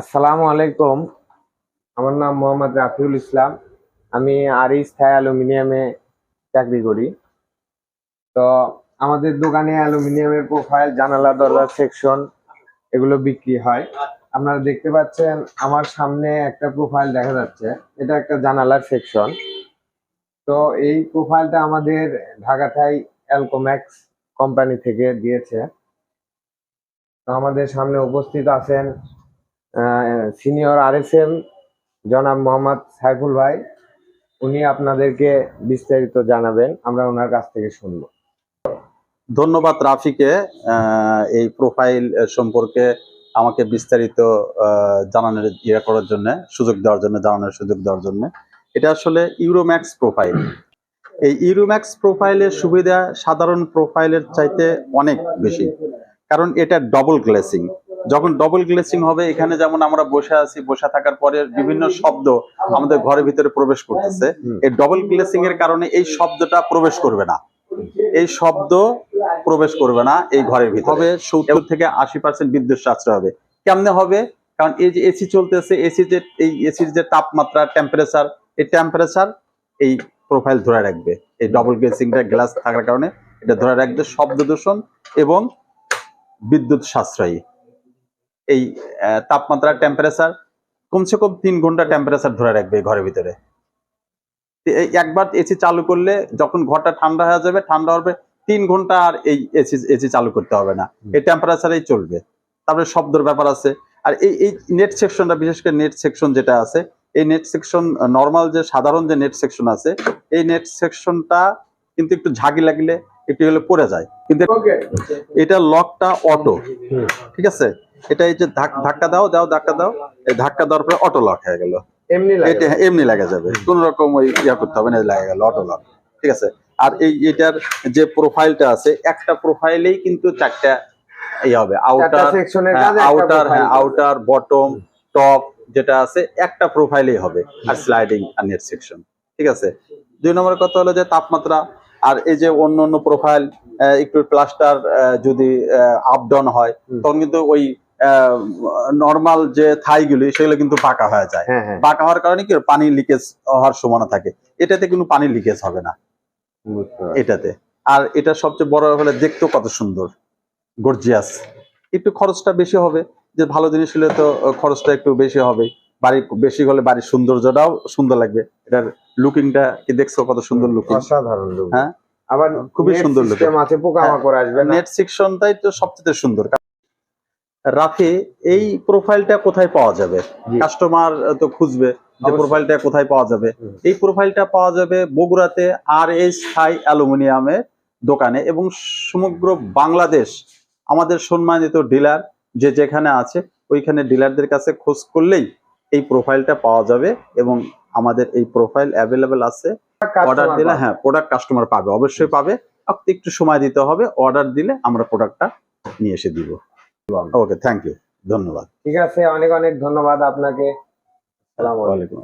আসসালামু আলাইকুম। আমার নাম মোহাম্মদ রাফিউল ইসলাম। আমি আরিস থাই অ্যালুমিনিয়ামে চাকরি করি। তো আমাদের দোকানে অ্যালুমিনিয়ামের প্রোফাইল, জানালা, দরজা, সেকশন এগুলো বিক্রি হয়। আপনারা দেখতে পাচ্ছেন আমার সামনে একটা প্রোফাইল দেখা যাচ্ছে। এটা একটা জানালার সেকশন। তো এই প্রোফাইলটা আমাদের ঢাকা থাই অ্যালকোম্যাক্স কোম্পানি থেকে দিয়েছে। তো আমাদের সামনে উপস্থিত আছেন সিনিয়র আরএসএম জনাব মোহাম্মদ সাইফুল ভাই, উনি আপনাদেরকে বিস্তারিত জানাবেন, আমরা ওনার কাছ থেকে শুনব। ধন্যবাদ রাফিকে এই প্রোফাইল সম্পর্কে আমাকে বিস্তারিত জানানোর ইয়ে করার জন্য, সুযোগ দেওয়ার জন্য, জানানোর সুযোগ দেওয়ার জন্য। এটা আসলে ইউরোম্যাক্স প্রোফাইল এই ইউরোম্যাক্স প্রোফাইলের সুবিধা সাধারণ প্রোফাইলের চাইতে অনেক বেশি। কারণ এটা ডবল গ্লেসিং যখন ডবল গ্লেসিং হবে এখানে যেমন আমরা বসে আছি বসে থাকার পরে বিভিন্ন শব্দ আমাদের ঘরের ভিতরে প্রবেশ করতেছে। এই ডবল গ্লেসিং এর কারণে এই শব্দটা প্রবেশ করবে না। এই শব্দ প্রবেশ করবে না এই ঘরের ভিতরে। হবে সত্তর থেকে আশি পার্সেন্ট বিদ্যুৎ সাশ্রয় হবে। কেমনে হবে? কারণ এই যে এসি চলতেছে এসি যে এই এসির যে তাপমাত্রা টেম্পারেচার এই টেম্পারেচার এই প্রোফাইল ধরে রাখবে। এই ডবল গ্লেসিংটা গ্লাস থাকার কারণে এটা ধরে রাখবে শব্দ দূষণ এবং বিদ্যুৎ সাশ্রয়ী। এই তাপমাত্রা টেম্পারেচার কমসে কম তিন ঘণ্টা টেম্পারেচার ধরে রাখবে ঘরের ভিতরে। এই একবার এসি চালু করলে যখন ঘরটা ঠান্ডা হয়ে যাবে ঠান্ডা হবে তিন ঘণ্টা আর এই এসি এসি চালু করতে হবে না। এই টেম্পারেচারেই চলবে। তারপরে শব্দের ব্যাপার আছে। আর এই এই নেট সেকশনটা বিশেষ করে নেট সেকশন যেটা আছে এই নেট সেকশন নর্মাল যে সাধারণ যে নেট সেকশন আছে এই নেট সেকশনটা কিন্তু একটু ঝাঁকি লাগলে একটু হলে পড়ে যায়। কিন্তু এটা লকটা অটো ঠিক আছে? এটা এই যে ধাক্কা দাও দাও ধাক্কা দাও এই ধাক্কা দেওয়ার পরে অটো লক হয়ে গেল। এমনি লাগে। এটা এমনি লাগা যাবে। কোন রকম ওই ইয়া করতে হবে না লাগা গেল অটো লক ঠিক আছে? আর এই এটার যে প্রোফাইলটা আছে একটা প্রোফাইলেই কিন্তু চারটা ইয়ে হবে। আউটার আউটার হ্যাঁ আউটার বটম টপ যেটা আছে একটা প্রোফাইলেই হবে। আর স্লাইডিং আর নেট সেকশন ঠিক আছে? দুই নম্বর কথা হলো যে তাপমাত্রা আর এই যে অন্য অন্য প্রোফাইল একটু প্লাস্টার যদি আপ ডাউন হয় তখন কিন্তু ওই নর্মাল যে থাইগুলি সেগুলো কিন্তু পাকা হয়ে যায়। হ্যাঁ হ্যাঁ। পাকা হওয়ার কারণে কি পানি লিকেজ হওয়ার সম্ভাবনা থাকে। এটাতে কিন্তু পানি লিকেজ হবে না। এটাতে। আর এটা সবচেয়ে বড় হলে দেখতেও কত সুন্দর। গর্জিয়াস একটু খরচটা বেশি হবে। যে ভালো জিনিস হলে তো খরচটা একটু বেশি হবে। বাড়ি বেশি হলে বাড়ির সৌন্দর্যটাও সুন্দর লাগবে। এটার লুকিংটা কি দেখছ কত সুন্দর লুকিং অসাধারণ। হ্যাঁ? আবার খুবই সুন্দর system আছে পোকামাকড় আসবে না। নেট সেকশনটাই তো সবচেয়ে সুন্দর। রাফি এই প্রোফাইলটা কোথায় পাওয়া যাবে? কাস্টমার তো খুঁজবে যে প্রোফাইলটা কোথায় পাওয়া যাবে। এই প্রোফাইলটা পাওয়া যাবে বগুড়াতে আর এস থাই অ্যালুমিনিয়ামের দোকানে এবং সমগ্র বাংলাদেশ আমাদের সম্মানিত ডিলার যে যেখানে আছে ওইখানে ডিলারদের কাছে খোঁজ করলেই এই প্রোফাইলটা পাওয়া যাবে এবং আমাদের এই প্রোফাইল অ্যাভেলেবেল আছে। অর্ডার দিলে হ্যাঁ প্রোডাক্ট কাস্টমার পাবে অবশ্যই পাবে। আপনি একটু সময় দিতে হবে অর্ডার দিলে আমরা প্রোডাক্টটা নিয়ে এসে দিব। ওকে থ্যাংক ইউ ধন্যবাদ। ঠিক আছে অনেক অনেক ধন্যবাদ আপনাকে। আসসালামু আলাইকুম।